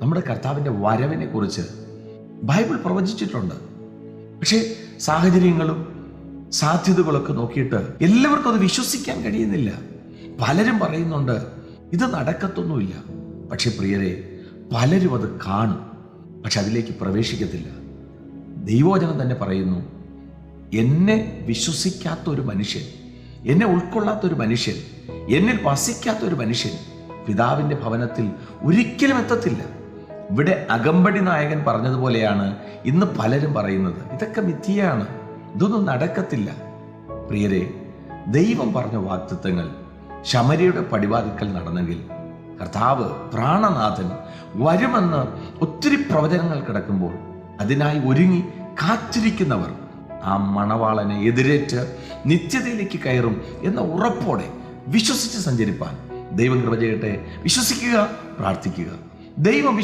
നമ്മുടെ കർത്താവിന്റെ വരവിനെ കുറിച്ച് ബൈബിൾ പ്രവചിച്ചിട്ടുണ്ട്. പക്ഷേ സാഹചര്യങ്ങളും സാധ്യതകളൊക്കെ നോക്കിയിട്ട് എല്ലാവർക്കും അത് വിശ്വസിക്കാൻ കഴിയുന്നില്ല. പലരും പറയുന്നുണ്ട് ഇത് നടക്കത്തൊന്നുമില്ല. പക്ഷെ പ്രിയരെ പലരും അത് കാണും പക്ഷെ അതിലേക്ക് പ്രവേശിക്കത്തില്ല. ദൈവോചനം തന്നെ പറയുന്നു എന്നെ വിശ്വസിക്കാത്ത ഒരു മനുഷ്യൻ എന്നെ ഉൾക്കൊള്ളാത്ത ഒരു മനുഷ്യൻ എന്നിൽ വസിക്കാത്ത ഒരു മനുഷ്യൻ പിതാവിന്റെ ഭവനത്തിൽ ഒരിക്കലും എത്തത്തില്ല. ഇവിടെ അകമ്പടി നായകൻ പറഞ്ഞതുപോലെയാണ് ഇന്ന് പലരും പറയുന്നത്. ഇതൊക്കെ മിഥ്യയാണ്. ഇതൊന്നും നടക്കത്തില്ല. പ്രിയരെ ദൈവം പറഞ്ഞ വാക്തത്വങ്ങൾ ശമരിയുടെ പടിവാതിക്കൽ നടന്നെങ്കിൽ കർത്താവ് പ്രാണനാഥൻ വരുമെന്ന് ഒത്തിരി പ്രവചനങ്ങൾ കിടക്കുമ്പോൾ അതിനായി ഒരുങ്ങി കാത്തിരിക്കുന്നവർ ആ മണവാളനെ എതിരേറ്റ് നിത്യതയിലേക്ക് കയറും എന്ന ഉറപ്പോടെ വിശ്വസിച്ച് സഞ്ചരിപ്പാൻ ദൈവം കൃപ ചെയ്യട്ടെ. വിശ്വസിക്കുക പ്രാർത്ഥിക്കുക. ദൈവം